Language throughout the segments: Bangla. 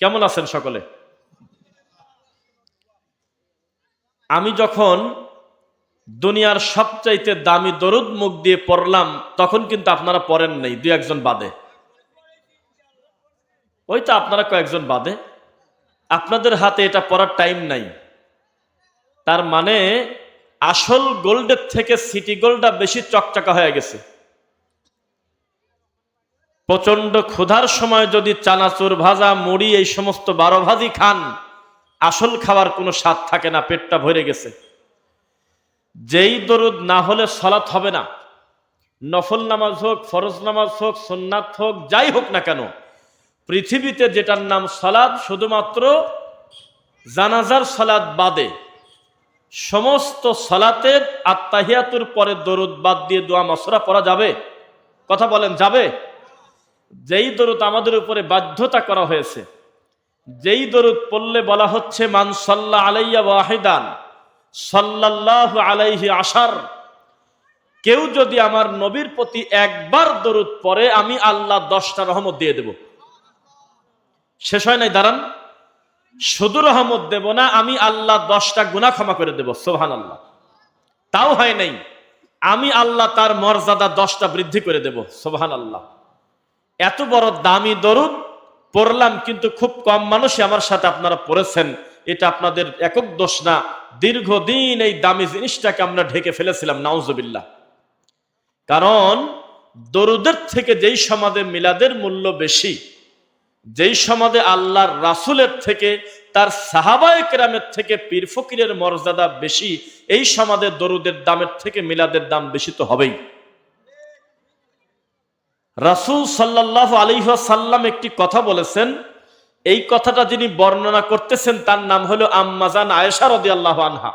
কেমন আছেন সকলে? আমি যখন দুনিয়ার সবচাইতে দামি দরুদ মুখ দিয়ে পড়লাম, তখন কিন্তু আপনারা পড়েন নাই, দু একজন বাদে। ওই তো আপনারা কয়েকজন বাদে। আপনাদের হাতে এটা পড়ার টাইম নাই। তার মানে আসল গোল্ডের থেকে সিটি গোল্ডটা বেশি চকচকা হয়ে গেছে। প্রচণ্ড ক্ষুধার সময় যদি চানাচুর ভাজা, মুড়ি, এই সমস্ত বারো ভাজি খান, আসল খাওয়ার কোনো স্বাদ থাকে না, পেটটা ভরে গেছে। যেই দরুদ না হলে সলাৎ হবে না। নফল নামাজ হোক, ফরজ নামাজ হোক সোননাথ হোক, যাই হোক না কেন, পৃথিবীতে যেটার নাম সলাদ শুধুমাত্র জানাজার সলাদ বাদে সমস্ত সলাতের আত্মাহিয়াতুর পরে দরুদ বাদ দিয়ে দোয়া মশরা পড়া যাবে। কথা বলেন, যাবে? যেই দরুদ আমাদের উপরে বাধ্যতা করা হয়েছে, যেই দরুদ পড়লে বলা হচ্ছে, মান সাল্লাহ আলাইয়া ওয়াহিদান, সাল্লাল্লাহু আলাইহি আশার কেউ যদি আমার নবীর প্রতি একবার দরুদ পড়ে, আমি আল্লাহ দশটা রহমত দিয়ে দেব। শেষ হয় নাই, দাঁড়ান। শুধু রহমত দেব না, আমি আল্লাহ দশটা গুণা ক্ষমা করে দেব সোহান আল্লাহ তাও হয় নাই, আমি আল্লাহ তার মর্যাদা দশটা বৃদ্ধি করে দেব সোহান আল্লাহ এত বড় দামি দরুদ পড়লাম, কিন্তু খুব কম মানুষই আমার সাথে আপনারা পড়েছেন। এটা আপনাদের একক দোষ না। দীর্ঘদিন এই দামি জিনিসটাকে আমরা ঢেকে ফেলেছিলাম নাউজবিল্লা কারণ দরুদের থেকে যেই সমাজে মিলাদের মূল্য বেশি, যেই সমাজে আল্লাহর রাসুলের থেকে, তার সাহাবায় কেরামের থেকে পীর ফকিরের মর্যাদা বেশি, এই সমাজে দরুদের দামের থেকে মিলাদের দাম বেশি তো হবেই। রাসুল সাল্লাহ আলিহাসাল্লাম একটি কথা বলেছেন। এই কথাটা যিনি বর্ণনা করতেছেন, তার নাম হলো আম্মাজান আয়েশা রদি আল্লাহ আনহা।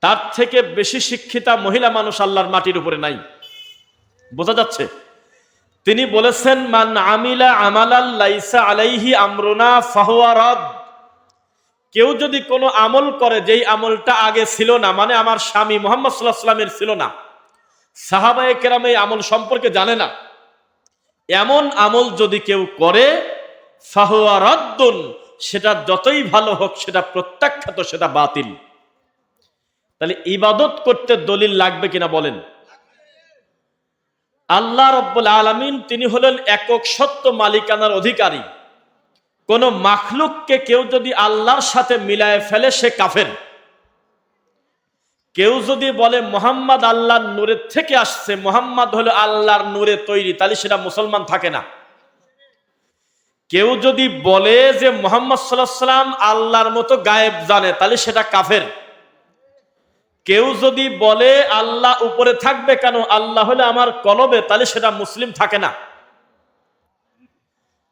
তার থেকে বেশি শিক্ষিতা মহিলা মানুষ আল্লাহর মাটির উপরে নাই। বোঝা যাচ্ছে? তিনি বলেছেন, মান আমিলা আমালাল্লাইসা আলাইহি আমরুনা ফাহুয়ারদ কেউ যদি কোনো আমল করে, যেই আমলটা আগে ছিল না মানে আমার স্বামী মোহাম্মদ সাল্লাহ সাল্লামের ছিল না। সাহাবায়ে কেরাম এই আমল সম্পর্কে জানে না। এমন আমল যদি কেউ করে সেটা যতই ভালো হোক, সেটা প্রত্যাখ্যাত, সেটা বাতিল। তাহলে ইবাদত করতে দলিল লাগবে কিনা বলেন? আল্লাহ রব্বুল আলমিন, তিনি হলেন একক সত্য মালিকানার অধিকারী। কোন মাখলুককে কেউ যদি আল্লাহর সাথে মিলায় ফেলে, সে কাফের। কেউ যদি বলে মোহাম্মদ আল্লাহর নূরের থেকে আসছে, মোহাম্মদ হলো আল্লাহর নূরে তৈরি, তাহলে সেটা মুসলমান থাকে না। কেউ যদি বলে যে মোহাম্মদ সাল্লাম আল্লাহর মতো গায়েব জানে, তাহলে সেটা কাফের। কেউ যদি বলে আল্লাহ উপরে থাকবে কেন, আল্লাহ হলে আমার কলবে, তাহলে সেটা মুসলিম থাকে না।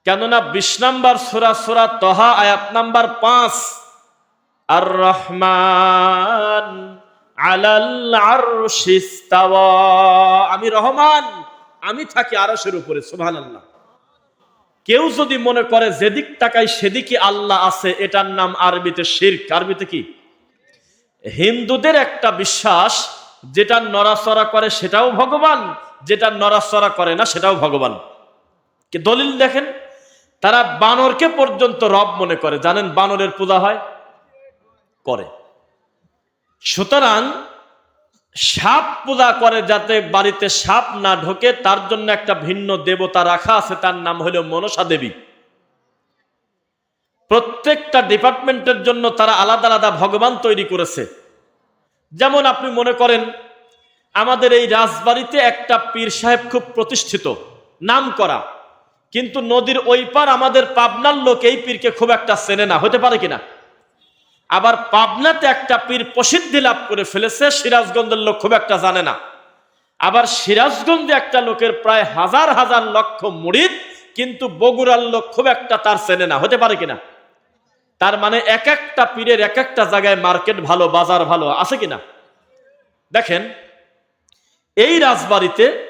কেননা বিশ নাম্বার সোরা সোরা তহা, আয়াত নাম্বার পাঁচ আর রহমান আমি রহমান, আমি থাকি আরশের উপরে, সুবহানাল্লাহ। কেউ যদি মনে করে যেদিক তাকাই সেদিকে আল্লাহ আছে, এটার নাম আরবিতে শিরক। আরবিতে কি? হিন্দুদের একটা বিশ্বাস, যেটা নড়াচড়া করে সেটাও ভগবান, যেটা নড়াচড়া করে না সেটাও ভগবান। কি দলিল দেখেন? তারা বানরকে পর্যন্ত রব মনে করে। জানেন বানরের পূজা হয়? করে। সুতরাং সাপ পূজা করে যাতে বাড়িতে সাপ না ঢোকে, তার জন্য একটা ভিন্ন দেবতা রাখা আছে, তার নাম হলো মনসা দেবী। প্রত্যেকটা ডিপার্টমেন্টের জন্য তারা আলাদা আলাদা ভগবান তৈরি করেছে। যেমন আপনি মনে করেন, আমাদের এই রাজবাড়িতে একটা পীর সাহেব খুব প্রতিষ্ঠিত, নাম করা। কিন্তু নদীর ওই পার আমাদের পাবনার লোক এই পীরকে খুব একটা চেনে না, হতে পারে কিনা? আবার পাবনাতে একটা পীর প্রসিদ্ধি লাভ করে ফেলেছে, সিরাজগঞ্জের লোক খুব একটা জানে না। আবার সিরাজগঞ্জে একটা লোকের প্রায় হাজার হাজার লক্ষ মুড়িদ, কিন্তু বগুড়ার লোক খুব একটা তার চেনে না। হতে পারে কিনা? তার মানে এক একটা পীরের এক একটা জায়গায় মার্কেট ভালো, বাজার ভালো, আছে কিনা? দেখেন, এই রাজবাড়িতে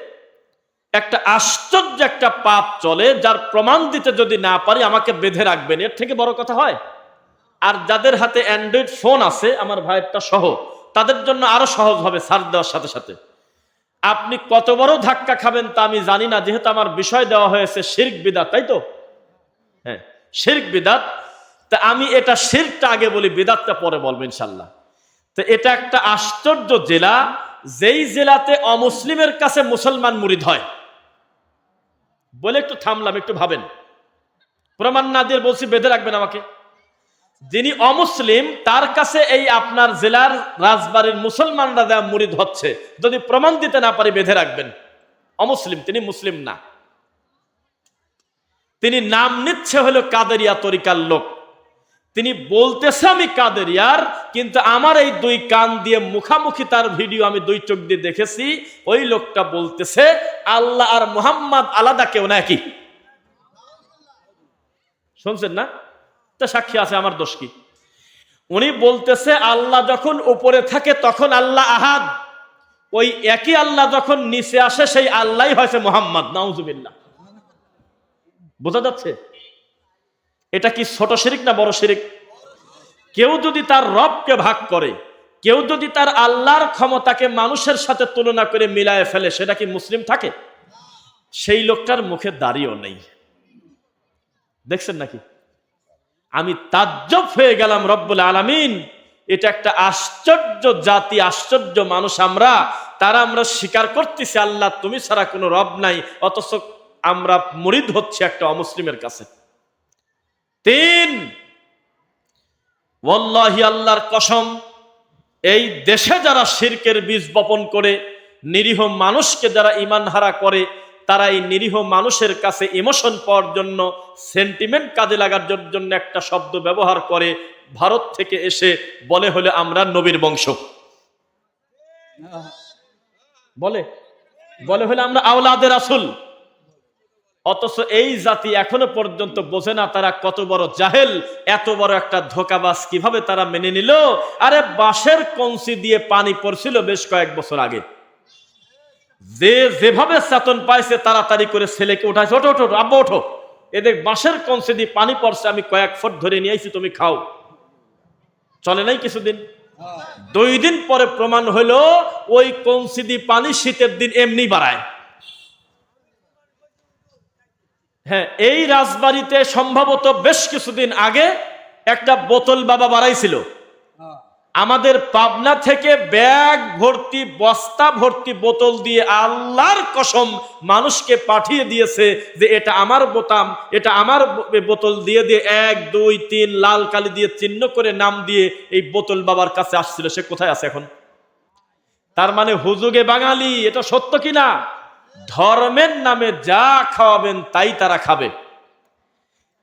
একটা আশ্চর্য একটা পাপ চলে, যার প্রমাণ দিতে যদি না পারি আমাকে বেঁধে রাখবেন। এর থেকে বড় কথা হয়? আর যাদের হাতে অ্যান্ড্রয়েড ফোন আছে, আমার ভাইয়েরটা সহ, তাদের জন্য আরও সহজ হবে সার্চ দেওয়ার সাথে সাথে। আপনি কত বড় ধাক্কা খাবেন তা আমি জানি না, যেহেতু আমার বিষয় দেওয়া হয়েছে শির্ক বিদা তাই তো? হ্যাঁ শির্ক বিদাত। তা আমি এটা শিরকটা আগে বলি, বিদাতটা পরে বলব ইনশাল্লাহ। তো এটা একটা আশ্চর্য জেলা, যেই জেলাতে অমুসলিমের কাছে মুসলমান মুরিদ হয়। বলে একটু থামলাম, একটু ভাবেন। প্রমাণ না দিয়ে বলছি, বেঁধে রাখবেন আমাকে। যিনি অমুসলিম, তার কাছে এই আপনার জেলার রাজবাড়ির মুসলমানরা দেওয়া মুরিদ হচ্ছে। যদি প্রমাণ দিতে না পারি, বেঁধে রাখবেন। অমুসলিম, তিনি মুসলিম না। তিনি নাম নিচ্ছে হলো কাদেরিয়া তরিকার লোক। তিনি বলতেছে আমি কাদেরিয়ার, কিন্তু আমার এই দুই কান দিয়ে মুখামুখি তার ভিডিও আমি দুই চোখ দিয়ে দেখেছি। ওই লোকটা বলতেছে, আল্লাহ আর মোহাম্মদ আলাদা কেউ নাকি শুনছেন না? তা সাক্ষী আছে, আমার দোষ কি? উনি বলতেছে, আল্লাহ যখন উপরে থাকে তখন আল্লাহ আহাদ। ওই একই আল্লাহ যখন নিচে আসে, সেই আল্লাহ হয়েছে মোহাম্মদ, নাউজুবিল্লাহ। বোঝা যাচ্ছে? এটা কি ছোট শিরিক না বড় শিরিক? কেউ যদি তার রবকে ভাগ করে, কেউ যদি তার আল্লাহর ক্ষমতাকে মানুষের সাথে তুলনা করে মিলায় ফেলে, সেটা কি মুসলিম থাকে? সেই লোকটার মুখে দাঁড়িয়েও নেই। দেখছেন নাকি? আমি তাজ্জব হয়ে গেলাম রব্বুল আলামিন। এটা একটা আশ্চর্য জাতি, আশ্চর্য মানুষ আমরা। তারা আমরা স্বীকার করতেছি, আল্লাহ তুমি ছাড়া কোনো রব নাই, অথচ আমরা মরিদ হচ্ছে একটা অমুসলিমের কাছে। তিন, ওয়াল্লাহি আল্লাহর কসম, এই দেশে যারা শিরকের বীজ বপন করে, নিরীহ মানুষকে যারা ইমান হারা করে তারা এই নিরীহ মানুষের কাছে ইমোশন পাওয়ার জন্য সেন্টিমেন্ট কাজে লাগার জন্য একটা শব্দ ব্যবহার করে, ভারত থেকে এসে বলে হলে, আমরা নবীর বংশ। বলে বলে হলে, আমরা আওলাদের আসল অথচ এই জাতি এখনও পর্যন্ত বোঝে না তারা কত বড় জাহেল, এত বড় একটা ধোকাবাস কীভাবে তারা মেনে নিল। আরে বাঁশের কঞ্চি দিয়ে পানি পড়ছিল বেশ কয়েক বছর আগে। যে যেভাবে চেতন পাইছে, তাড়াতাড়ি করে ছেলেকে উঠাইছে। ওঠো ওঠো আব্বা, ওঠো। এদের বাঁশের কঞ্চি দিয়ে পানি পড়ছে, আমি কয়েক ফুট ধরে নিয়ে আইছি, তুমি খাও। চলে নাই কিছুদিন? দুই দিন পরে প্রমাণ হলো ওই দিয়ে পানি শীতের দিন এমনি বাড়ায়। হ্যাঁ এই রাজবাড়িতে সম্ভবত বেশ কিছুদিন আগে একটা বোতল বাবা বাড়াইছিল। আমাদের পাবনা থেকে ব্যাগ ভর্তি, বস্তা ভর্তি বোতল দিয়ে আল্লাহর কসম মানুষকে পাঠিয়ে দিয়েছে যে এটা আমার বোতাম, এটা আমার বোতল দিয়ে দিয়ে এক, দুই, তিন লাল কালি দিয়ে চিহ্ন করে নাম দিয়ে এই বোতল বাবার কাছে আসছিল। সে কোথায় আছে এখন? তার মানে হুজুগে বাঙালি, এটা সত্য কি না? ধর্মের নামে যা খাওয়াবেন তাই তারা খাবে।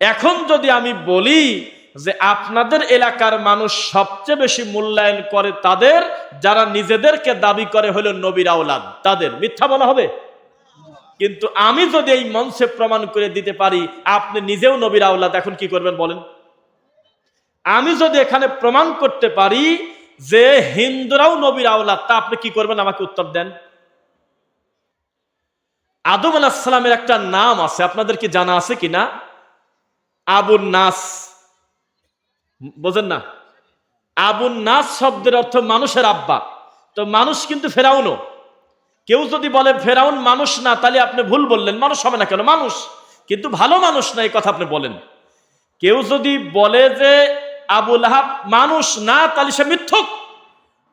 এখন যদি আমি বলি যে আপনাদের এলাকার মানুষ সবচেয়ে বেশি মূল্যায়ন করে তাদের, যারা নিজেদেরকে দাবি করে হলো নবীর আওলাদ, তাদের। মিথ্যা বলা হবে? কিন্তু আমি যদি এই মঞ্চে প্রমাণ করে দিতে পারি, আপনি নিজেও নবীর আওলাদ, এখন কি করবেন বলেন? আমি যদি এখানে প্রমাণ করতে পারি যে হিন্দুরাও নবীর আওলাদ, তা আপনি কি করবেন? আমাকে উত্তর দেন। আদম আলাহিসাল্লামের একটা নাম আছে, আপনাদের কি জানা আছে কিনা? আবুন নাস। বোঝেন না? আবুন নাস শব্দের অর্থ মানুষের আব্বা। তো মানুষ কিন্তু ফেরাউনও। কেউ যদি বলে ফেরাউন মানুষ না, তাহলে আপনি ভুল বললেন। মানুষ হবে না কেন? মানুষ। কিন্তু ভালো মানুষ না, এই কথা আপনি বলেন। কেউ যদি বলে যে আবুল আহাব মানুষ না, তাহলে সে মিথ্যুক।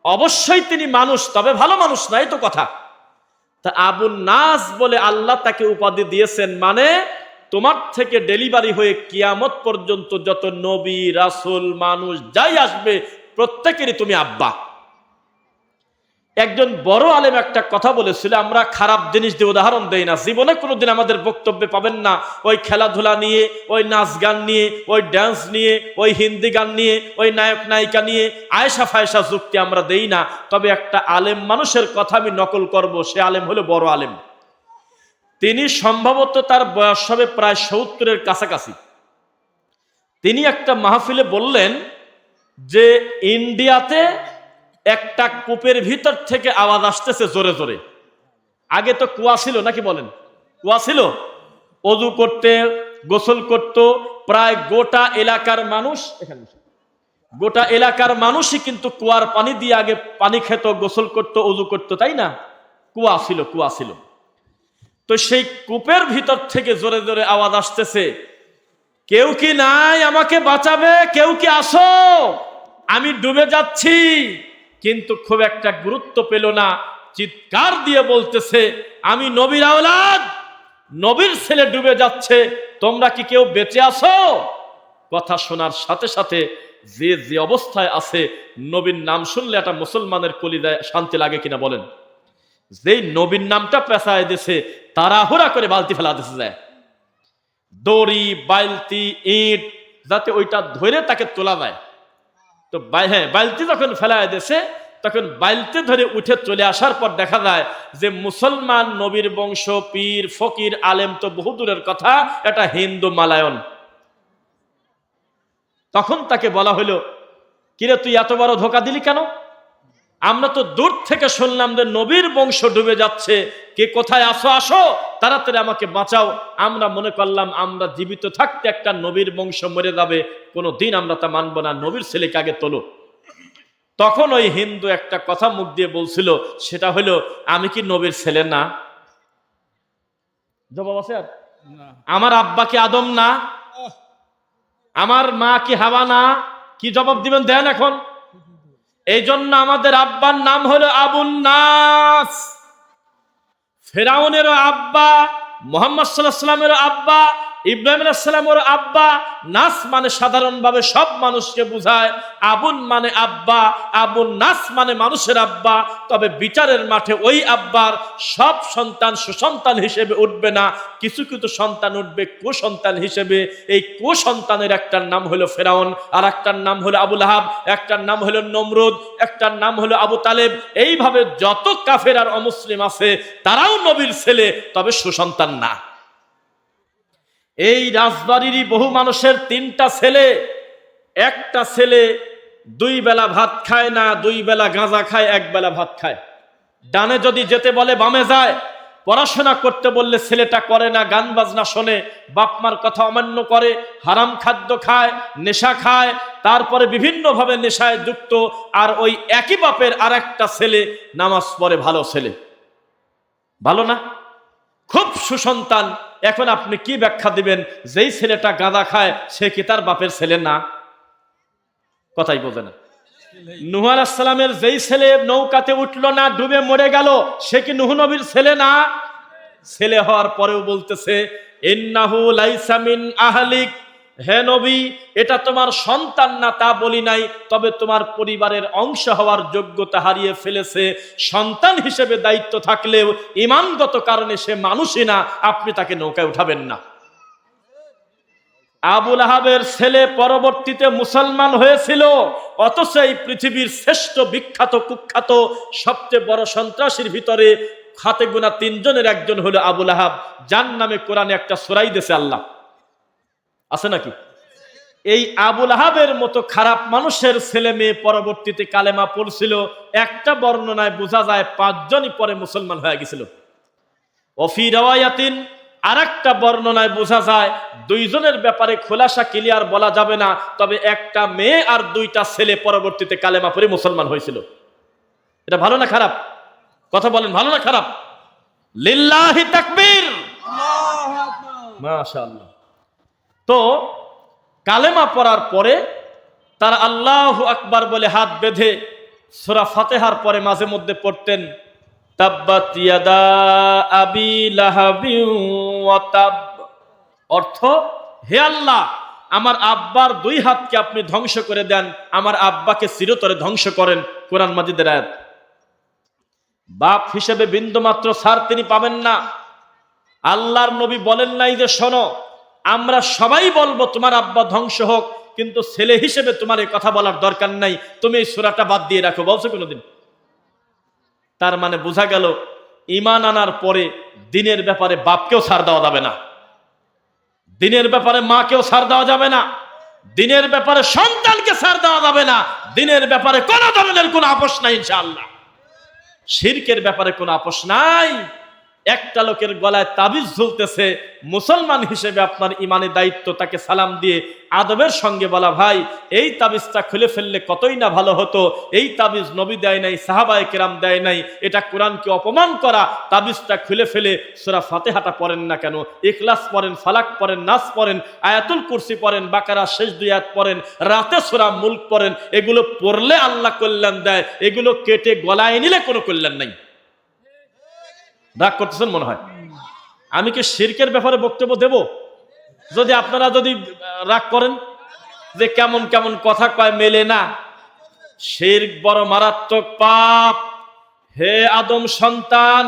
অবশ্যই তিনি মানুষ, তবে ভালো মানুষ না, এই তো কথা। তা আবু নাস বলে আল্লাহ তাকে উপাধি দিয়েছেন মানে তোমার থেকে ডেলিভারি হয়ে কিয়ামত পর্যন্ত যত নবী, রাসুল, মানুষ যাই আসবে, প্রত্যেকেরই তুমি আব্বা। একজন বড় আলেম একটা কথা বলেছিল, আমরা খারাপ জিনিস দিয়ে উদাহরণ দেই না। জীবনে কোনোদিন আমাদের বক্তব্যে পাবেন না, ওই খেলাধুলা নিয়ে, ওই নাচ গান নিয়ে, ওই ড্যান্স নিয়ে, ওই হিন্দি গান নিয়ে, ওই নায়ক নায়িকা নিয়ে, আয়েশা ফায়সা যুক্তি আমরা দেই না। তবে একটা আলেম মানুষের কথা আমি নকল করব, সে আলেম হলো বড় আলেম। তিনি সম্ভবত তার বয়স হবে প্রায় সত্তরের কাছাকাছি। তিনি একটা মাহফিলে বললেন যে, ইন্ডিয়াতে একটা কূপের ভিতর থেকে আওয়াজ আসতেছে জোরে জোরে। আগে তো কুয়া ছিল, নাকি বলেন? কুয়া ছিল। অজু করতে, গোসল করত, প্রায় গোটা এলাকার মানুষ এখানে গোটা এলাকার মানুষই কিন্তু কুয়ার পানি দিয়ে আগে পানি খেত, গোসল করত, অজু করত, তাই না? কুয়া ছিল কুয়া ছিল। তো সেই কূপের ভিতর থেকে জোরে জোরে আওয়াজ আসতেছে, কেউ কি নাই আমাকে বাঁচাবে? কেউ কি আসো? আমি ডুবে যাচ্ছি। কিন্তু খুব একটা গুরুত্ব পেল না, চিৎকার দিয়ে বলতেছে, আমি নবীর আওলাদ, নবীর ছেলে ডুবে যাচ্ছে, তোমরা কি কেউ বেঁচে আসো কথা শোনার সাথে সাথে যে যে অবস্থায় আছে, নবীর নাম শুনলে একটা মুসলমানের কলিদায় শান্তি লাগে কিনা বলেন। যেই নবীর নামটা পেশায় দেশে তাড়াহুড়া করে বালতি ফেলা দিছে যায় দড়ি, বালতি, ইট, যাতে ওইটা ধরে তাকে তোলা যায়। তো হ্যাঁ বালতি যখন ফেলায় দেশে তখন বালতি ধরে উঠে চলে আসার পর দেখা যায় যে মুসলমান নবীর বংশ, পীর, ফকির, আলেম তো বহু দূরের কথা, এটা হিন্দু মালায়ন। তখন তাকে বলা হলো, কিরে তুই এত বড় ধোকা দিলি কেন? আমরা তো দূর থেকে শুনলাম যে নবীর বংশ ডুবে যাচ্ছে। কে কোথায় আসো আসো তাড়াতাড়ি আমাকে বাঁচাও। আমরা মনে করলাম আমরা জীবিত থাকতে একটা নবীর বংশ মরে যাবে। কোনো দিন আমরা তা মানবো না নবীর ছেলেকে আগে তোলো। তখন ওই হিন্দু একটা কথা মুখ দিয়ে বলছিল সেটা হলো আমি কি নবীর ছেলে না? জবাব আছে আর? আমার আব্বা কি আদম না? আমার মা কি হাওয়া না? কি জবাব দিবেন দেন এখন। এই জন্য আমাদের আব্বার নাম হলো আবুল নাস। ফেরাউনেরও আব্বা মোহাম্মদ সাল্লাহ আব্বা ইব্রাহিম আলাইসাল্লামের আব্বা, নাস মানে সাধারণভাবে সব মানুষকে বোঝায়, আবুন মানে আব্বা, আবুন নাস মানে মানুষের আব্বা, তবে বিচারের মাঠে ওই আব্বার সব সন্তান সুসন্তান হিসেবে উঠবে না, কিছু কিছু সন্তান উঠবে কুসন্তান হিসেবে, এই কুসন্তানের একটার নাম হলো ফেরাউন, আর একটার নাম হলো আবুল আহাব একটার নাম হলো নমরুদ, একটার নাম হলো আবু তালেব, এইভাবে যত কাফের আর অমুসলিম আছে, তারাও নবীর ছেলে, তবে সুসন্তান না। এই রাজবাড়িরই বহু মানুষের তিনটা ছেলে। একটা ছেলে দুই বেলা ভাত খায় না, দুই বেলা গাঁজা খায়, এক বেলা ভাত খায়। ডানে যদি যেতে বলে, বামে যায়। পড়াশোনা করতে বললে ছেলেটা করে না, গান বাজনা শোনে, বাপমার কথা অমান্য করে, হারাম খাদ্য খায়, নেশা খায়, তারপরে বিভিন্নভাবে নেশায় যুক্ত, আর ওই একই বাপের আর একটা ছেলে নামাজ পড়ে ভালো ছেলে। ভালো না? খুব সুসন্তান। এখন আপনি কি ব্যাখ্যা দিবেন? যেই ছেলেটা গাঁদা খায়, সে কি তার বাপের ছেলে না? কথাই বোঝে না। নুহার আসসালামের যেই ছেলে নৌকাতে উঠল না, ডুবে মরে গেল, সে কি নুহ নবীর ছেলে না? ছেলে হওয়ার পরেও বলতেছে, ইন্নাহু লাইসামিন আহলিক হে নবী, এটা তোমার সন্তান না তা বলি নাই, তবে তোমার পরিবারের অংশ হওয়ার যোগ্যতা হারিয়ে ফেলেছে। সন্তান হিসেবে দায়িত্ব থাকলেও ইমানগত কারণে সে মানুষই না, আপনি তাকে নৌকায় উঠাবেন না। আবুল আহাবের ছেলে পরবর্তীতে মুসলমান হয়েছিল, অথচ এই পৃথিবীর শ্রেষ্ঠ বিখ্যাত, কুখ্যাত, সবচেয়ে বড় সন্ত্রাসীর ভিতরে হাতে গোনা তিনজনের একজন হলো আবুল আহাব। যার নামে কোরআনে একটা সোরাই দেশে আল্লাহ। আছে নাকি? এই আবুল আহাবের মতো খারাপ মানুষের ছেলে মেয়ে পরবর্তীতে কালেমা পড়ছিল একটা বর্ণনায় বোঝা যায় পাঁচজনই পরে মুসলমান হয়ে গেছিল। অফি রওয়ায়াতিন আর একটা বর্ণনায় বোঝা যায় দুইজনের ব্যাপারে খোলাসা ক্লিয়ার বলা যাবে না তবে একটা মেয়ে আর দুইটা ছেলে পরবর্তীতে কালেমা পড়ে মুসলমান হয়েছিল। এটা ভালো না খারাপ? কথা বলেন ভালো না খারাপ? লিল্লাহি তাকবীর! মাশাআল্লাহ। তো কালেমা পড়ার পরে তারা আল্লাহ আকবার বলে হাত বেঁধে সোরা ফাতেহার পরে মাঝে মধ্যে পড়তেন অর্থ, হে আল্লাহ, আমার আব্বার দুই হাতকে আপনি ধ্বংস করে দেন, আমার আব্বাকে চিরতরে ধ্বংস করেন। কোরআন মাজিদের আয়াত। বাপ হিসেবে বিন্দুমাত্র সার তিনি পাবেন না। আল্লাহর নবী বলেন নাই যে, শোনো আমরা সবাই বলব, তোমার আব্বা ধ্বংস হোক, কিন্তু ছেলে হিসেবে তোমার এই কথা বলার দরকার নাই। তুমি এই সুরাটা বাদ দিয়ে রাখো। বলছো কোনোদিন। তার মানে বোঝা গেল ইমান আনার পরে দিনের ব্যাপারে বাপকেও ছাড় দেওয়া যাবে না। দিনের ব্যাপারে মাকেও ছাড় দেওয়া যাবে না। দিনের ব্যাপারে সন্তানকে ছাড় দেওয়া যাবে না। দিনের ব্যাপারে কোনো ধরনের কোনো আপোষ নাই, ইনশাআল্লাহ। শিরকের ব্যাপারে কোনো আপোষ নাই। একটা লোকের গলায় তাবিজ ঝুলতেছে, মুসলমান হিসেবে আপনার ইমানের দায়িত্ব তাকে সালাম দিয়ে আদবের সঙ্গে বলা, ভাই, এই তাবিজটা খুলে ফেললে কতই না ভালো হতো? এই তাবিজ নবী দেয় নাই, সাহাবায় কেরাম দেয় নাই, এটা কোরআনকে অপমান করা। তাবিজটা খুলে ফেলে সুরা ফাতেহাটা পড়েন না কেন? ইখলাস পড়েন, ফালাক পড়েন, নাস পড়েন, আয়াতুল কুরসি পড়েন, বাকারা শেষ দুই আয়াত পড়েন, রাতে সুরা মুল্ক পড়েন। এগুলো পড়লে আল্লাহ কল্যাণ দেয়, এগুলো কেটে গলায় নিলে কোনো কল্যাণ নাই। রাগ করতেছেন মনে হয়। আমি কি শিরকের ব্যাপারে বক্তব্য দেব? যদি আপনারা যদি রাগ করেন যে কেমন কেমন কথা কয়, মেলে না। শিরক বড় মারাত্মক পাপ। হে আদম সন্তান,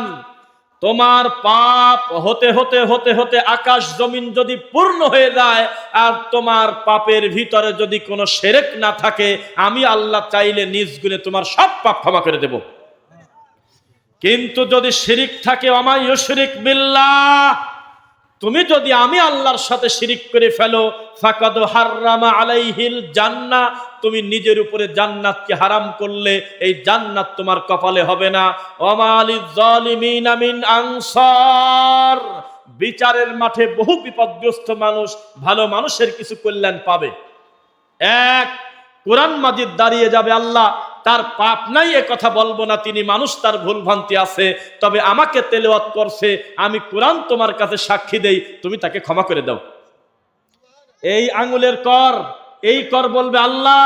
তোমার পাপ হতে হতে হতে হতে আকাশ জমিন যদি পূর্ণ হয়ে যায়, আর তোমার পাপের ভিতরে যদি কোনো সেরেক না থাকে, আমি আল্লাহ চাইলে নিজ গুণে তোমার সব পাপ ক্ষমা করে দেব। কিন্তু যদি শিরিক থাকে অমাই শিরিক বিল্লাহ, তুমি যদি আমি আল্লাহর সাথে শিরিক করে ফেলো, ফাকাদ হাররামা আলাইহিল জান্না তুমি নিজের উপরে জান্নাতকে হারাম করলে এই জান্নাত তোমার কপালে হবে না। ওমালিজ জালিমিনা মিন আনসার, বিচারের মাঠে বহু বিপদগ্রস্ত মানুষ, ভালো মানুষের কিছু কল্যাণ পাবে। এক, কোরআন মাজিদ দাঁড়িয়ে যাবে আল্লাহ তার পাপ নাই, এ কথা বলব না। তিনি মানুষ, তার ভুল ভ্রান্তি আছে। তবে আমাকে তেলাওয়াত করছে, আমি কোরআন তোমার কাছে সাক্ষী দেই, তুমি তাকে ক্ষমা করে দাও। এই আঙ্গুলের কর, এই কর বলবে আল্লাহ,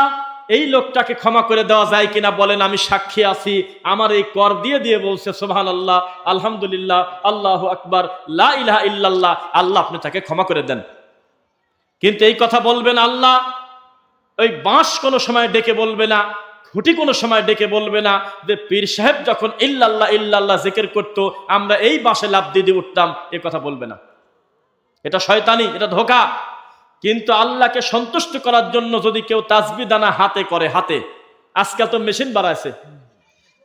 এই লোকটাকে ক্ষমা করে দেওয়া যায় কিনা বলেন, আমি সাক্ষী আছি। আমার এই কর দিয়ে দিয়ে বলছে সোহান আল্লাহ আলহামদুলিল্লাহ, আল্লাহ আকবার, লা ইল্লাল্লাহ, আল্লাহ আপনি তাকে ক্ষমা করে দেন। কিন্তু এই কথা বলবেন আল্লাহ, ওই বাঁশ কোনো সময় ডেকে বলবে না। খুঁটি কোনো সময় ডেকে বলবে না যে, পীর সাহেব যখন ইল্লাল্লাহ ইল্লাল্লাহ জিকির করতো, আমরা এই বাসে লাভ দিয়ে উঠতাম, এ কথা বলবে না। এটা শয়তানি, এটা ধোকা। কিন্তু আল্লাহকে সন্তুষ্ট করার জন্য যদি কেউ তাজবি দানা হাতে করে, হাতে, আজকাল তো মেশিন বাড়াইছে।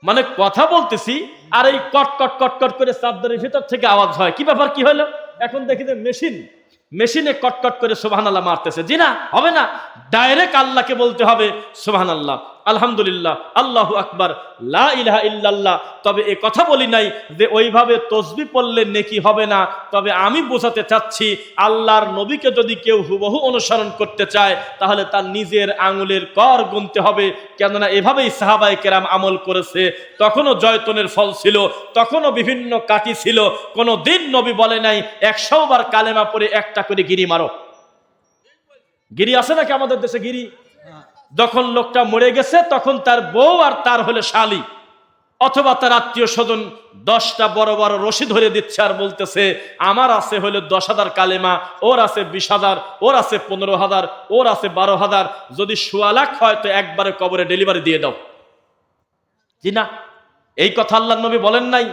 মানে কথা বলতেছি, আর এই কট কট কট কট করে চাপদারের ভিতর থেকে আওয়াজ হয়। কি ব্যাপার, কি হলো? এখন দেখি যে মেশিন, মেশিনে কটকট করে সোহান আল্লাহ মারতেছে। জি না, হবে না। ডাইরেক্ট আল্লাহকে বলতে হবে সোহান আল্লাহ আলহামদুলিল্লাহ, আল্লাহ আকবার, লা ইল্লাল্লাহ। তবে এ কথা বলি নাই যে ওইভাবে তসবি পড়লে নেকি হবে না। তবে আমি বোঝাতে চাচ্ছি, আল্লাহর নবীকে যদি কেউ হুবহু অনুসরণ করতে চায়, তাহলে তার নিজের আঙুলের কর গুনতে হবে। কেননা এভাবেই সাহাবাই কেরাম আমল করেছে। তখনও জয়তনের ফল ছিল, তখনও বিভিন্ন কাটি ছিল। কোনো দিন নবী বলে নাই, একশো বার কালেমা পরে একটা করে গিরি মারো। গিরি আছে নাকি আমাদের দেশে গিরি? যখন লোকটা মরে গেছে, তখন তার বউ আর তার হলে শালি। অথবা তার আত্মীয় স্বজন দশটা বড় বড় রশি ধরে দিচ্ছে আর বলতেছে, আমার আছে হলে দশ হাজার কালেমা, ওর আছে বিশ হাজার, ওর আছে পনেরো হাজার, ওর আছে বারো হাজার। যদি সোয়া লাখ হয় তো একবারে কবরে ডেলিভারি দিয়ে দাও। জি না, এই কথা আল্লাহ নবী বলেন নাই।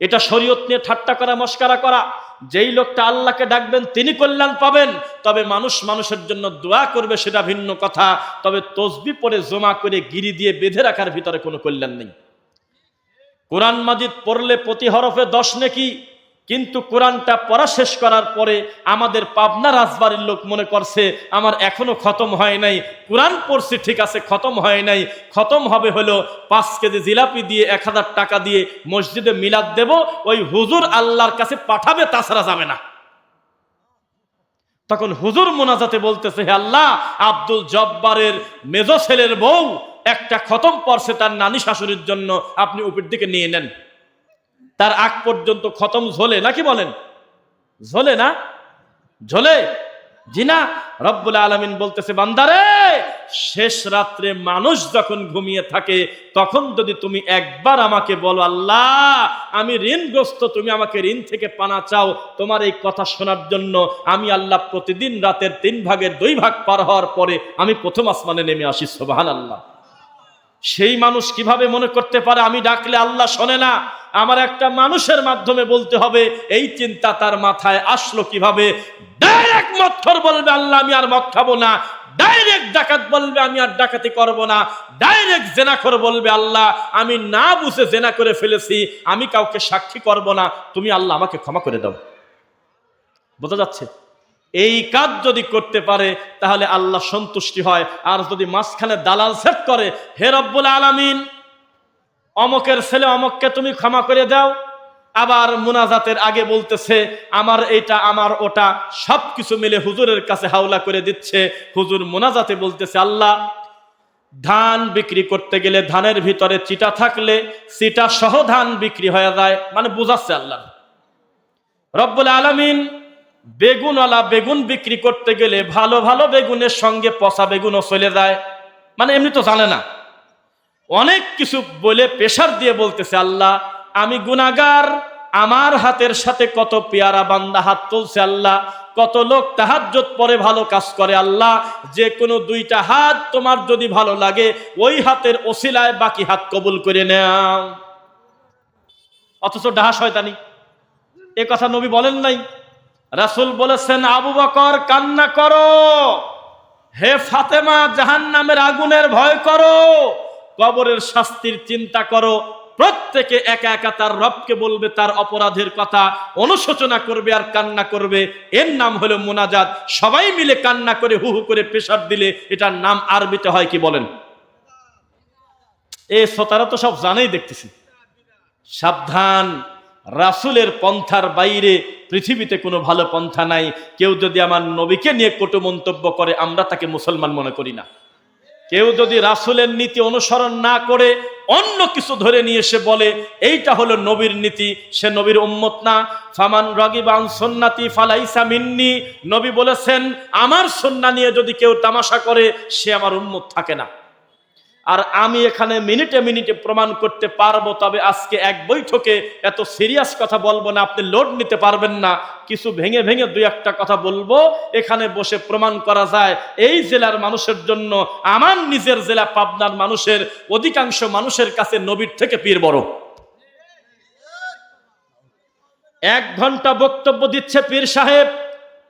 এটা শরীয়ত নিয়ে ঠাট্টা করা, মস্কারা করা। যেই লোকটা আল্লাহকে ডাকবেন, তিনি কল্যাণ পাবেন। তবে মানুষ মানুষের জন্য দোয়া করবে, সেটা ভিন্ন কথা। তবে তসবি পরে জমা করে গিরি দিয়ে বেঁধে রাখার ভিতরে কোনো কল্যাণ নেই। কোরআন মাজিদ পড়লে প্রতি হরফে দশ নেকি কিন্তু কোরআনটা পড়া শেষ করার পরে আমাদের পাবনা রাজবাড়ির লোক মনে করছে, আমার এখনও খতম হয় নাই, কোরআন পড়ছি, ঠিক আছে, খতম হয় নাই। খতম হবে হলো পাঁচ কেজি জিলাপি দিয়ে এক হাজার টাকা দিয়ে মসজিদে মিলাদ দেব, ওই হুজুর আল্লাহর কাছে পাঠাবে, তাছাড়া যাবে না। তখন হুজুর মোনাজাতে বলতেছে, হে আল্লাহ, আব্দুল জব্বারের মেজ ছেলের বউ একটা খতম পড়ছে তার নানি শাশুড়ির জন্য, আপনি উপর দিকে নিয়ে নেন। তার আগ পর্যন্ত খতম ঝোলে নাকি বলেন? ঝোলে না? ঝোলে? জিনা রব্বুল আলমিন বলতেছে, বান্দারে, শেষ রাত্রে মানুষ যখন ঘুমিয়ে থাকে, তখন যদি তুমি একবার আমাকে বলো, আল্লাহ, আমি ঋণগ্রস্ত, তুমি আমাকে ঋণ থেকে পানা চাও, তোমার এই কথা শোনার জন্য আমি আল্লাহ প্রতিদিন রাতের তিন ভাগের দুই ভাগ পার হওয়ার পরে আমি প্রথম আসমানে নেমে আসি সোবাহান আল্লাহ সেই মানুষ কীভাবে মনে করতে পারে, আমি ডাকলে আল্লাহ শোনে না। আমার একটা মানুষের মাধ্যমে বলতে হবে, এই চিন্তা তার মাথায় আসলো কীভাবে? ডাইরেক্ট মৎথর বলবে, আল্লাহ, আমি আর মদ খাব না। ডাইরেক্ট ডাকাত বলবে, আমি আর ডাকাতি করব না। ডাইরেক্ট জেনাখর বলবে, আল্লাহ, আমি না বুঝে জেনা করে ফেলেছি, আমি কাউকে সাক্ষী করব না। তুমি আল্লাহ আমাকে ক্ষমা করে দাও। বোঝা যাচ্ছে? এই কাজ যদি করতে পারে, তাহলে আল্লাহ সন্তুষ্টি হয়। আর যদি মাঝখানে দালাল সেট করে, হে রব্বুল আলামিন অমকের ছেলে অমককে তুমি ক্ষমা করে দাও। আবার মুনাজাতের আগে বলতেছে, আমার এইটা আমার ওটা সব কিছু মিলে হুজুরের কাছে হাওলা করে দিচ্ছে। হুজুর মুনাজাতে বলতেছে, আল্লাহ, ধান বিক্রি করতে গেলে ধানের ভিতরে চিটা থাকলে চিটা সহ ধান বিক্রি হয়ে যায়। মানে বুঝাচ্ছে আল্লাহ। রব্বুল আলামিন বেগুনওয়ালা বেগুন বিক্রি করতে গেলে ভালো ভালো বেগুনের সঙ্গে পচা বেগুনও চলে যায়। মানে এমনি তো জানে না। অনেক কিছু বলে পেশার দিয়ে বলতেছে, আল্লাহ, আমি গুনাগার আমার হাতের সাথে কত পেয়ারা বান্দা হাত তুলছে, আল্লাহ, কত লোক তাহাজ্জত পরে ভালো কাজ করে, আল্লাহ, যে কোনো দুইটা হাত তোমার যদি ভালো লাগে, ওই হাতের ওসিলায় বাকি হাত কবুল করে নাও। অথচ ডাহা শয়তানি, এ কথা নবী বলেন নাই। রাসূল বলেছেন, আবু বকর, কান্না করো। হে ফাতেমা জাহান নামের আগুনের ভয় করো। কবরের শাস্তির চিন্তা করো। প্রত্যেকে একা একা তার রবকে বলবে, তার অপরাধের কথা অনুশোচনা করবে আর কান্না করবে। এর নাম হলো মোনাজাত। সবাই মিলে কান্না করে, হু হু করে প্রেশার দিলে এটার নাম আরবিতে হয় কি বলেন? এ শ্রোতারা তো সব জানেই দেখতেছি। সাবধান। রাসুলের পন্থার বাইরে পৃথিবীতে কোনো ভালো পন্থা নাই। কেউ যদি আমার নবীকে নিয়ে কটু মন্তব্য করে, আমরা তাকে মুসলমান মনে করি না। কেউ যদি রাসুলের নীতি অনুসরণ না করে অন্য কিছু ধরে নিয়ে এসে বলে, এইটা হলো নবীর নীতি, সে নবীর উম্মত না। ফামান রগিবান সন্নাতি ফালাইসা মিন্নি। নবী বলেছেন, আমার সন্না নিয়ে যদি কেউ তামাশা করে, সে আমার উম্মত থাকে না। আর আমি এখানে মিনিটে মিনিটে প্রমাণ করতে পারব, তবে আজকে এক বৈঠকে এত সিরিয়াস কথা বলব না, আপনি লোড নিতে পারবেন না। কিছু ভেঙে ভেঙে দুই একটা কথা বলব, এখানে বসে প্রমাণ করা যায়, এই জেলার মানুষের জন্য, আমার নিজের জেলা পাবনার মানুষের, অধিকাংশ মানুষের কাছে নবীর থেকে পীর বড়। এক ঘণ্টা বক্তব্য দিচ্ছে পীর সাহেব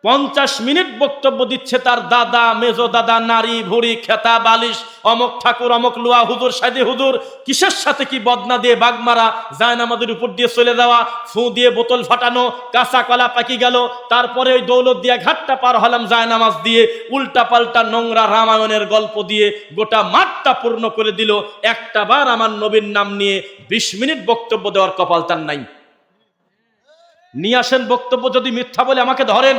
পঞ্চাশ মিনিট বক্তব্য দিচ্ছে তার দাদা, মেজো দাদা, নারী, ভুড়ি, খেতা, বালিশ, অমক ঠাকুর, অমক লুয়া, হুজুর, সাইদে হুজুর, কিসের সাথে কি বদনা দিয়ে বাঘ মারা জায়নামাদের উপর দিয়ে চলে যাওয়া, ফু দিয়ে বোতল ফাটানো, কাঁচা কলা পাকি গেল, তারপরে ওই দৌলত দিয়ে ঘাটটা পার হলাম জায়নামাজ দিয়ে, উল্টা পাল্টা নোংরা রামায়ণের গল্প দিয়ে গোটা মাঠটা পূর্ণ করে দিল, একটা বার আমার নবীর নাম নিয়ে বিশ মিনিট বক্তব্য দেওয়ার কপাল তার নাই। নিয়ে আসেন বক্তব্য যদি মিথ্যা বলে আমাকে ধরেন।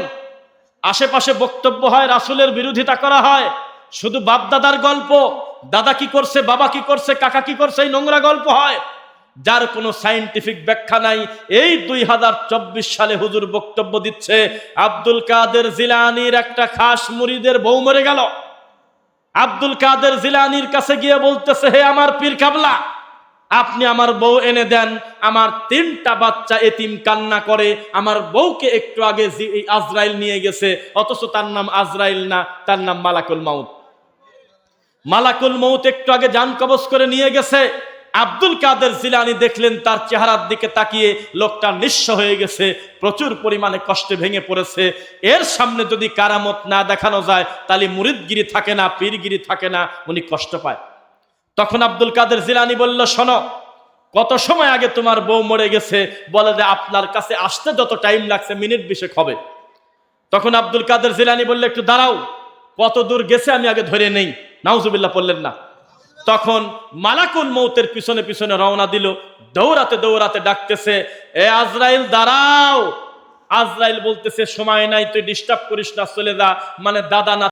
আশেপাশে বক্তব্য হয়, রাসুলের বিরোধিতা করা হয়। শুধু বাপ দাদার গল্প, দাদা কি করছে, বাবা কি করছে, কাকা কি করছে, এই নোংরা গল্প হয়। যার কোনো সাইন্টিফিক ব্যাখ্যা নাই। এই দুই হাজার চব্বিশ সালে হুজুর বক্তব্য দিচ্ছে, আব্দুল কাদের জিলানির একটা খাস মুরিদের বউ মরে গেল। আব্দুল কাদের জিলানির কাছে গিয়ে বলতেছে, হে আমার পীর কাবলা আপনি আমার বউ এনে দেন, আমার তিনটা বাচ্চা এতিম কান্না করে, আমার বউকে একটু আগে আজরাইল নিয়ে গেছে, অথচ তার নাম আজরাইল না, তার নাম মালাকুল মাউত। মালাকুল মৌত একটু আগে যান কবজ করে নিয়ে গেছে। আব্দুল কাদের জিলানি দেখলেন, তার চেহারার দিকে তাকিয়ে লোকটা নিঃস্ব হয়ে গেছে, প্রচুর পরিমাণে কষ্টে ভেঙে পড়েছে। এর সামনে যদি কারামত না দেখানো যায়, তাহলে মুরিদগিরি থাকে না, পীরগিরি থাকে না, উনি কষ্ট পায়। তখন আব্দুল কাদের জিলানি বলল, শোনো, কত সময় আগে তোমার বউ মরে গেছে? বলে যে, আপনার কাছে আসতে যত টাইম লাগছে, মিনিট বিশেক হবে। তখন আব্দুল কাদের জিলানি বললে, একটু দাঁড়াও, কত দূর গেছে আমি আগে ধরে নেই। নাউজুবিল্লাহ বললেন না। তখন মালাকুল মৌতের পিছনে পিছনে রওনা দিল, দৌড়াতে দৌড়াতে ডাকতেছে, এ আজরাইল, দাঁড়াও! আজরাইল বলতেছে, সময় নাই, তুই ডিস্টার্ব করিস না, চলে যা। মানে দাদা না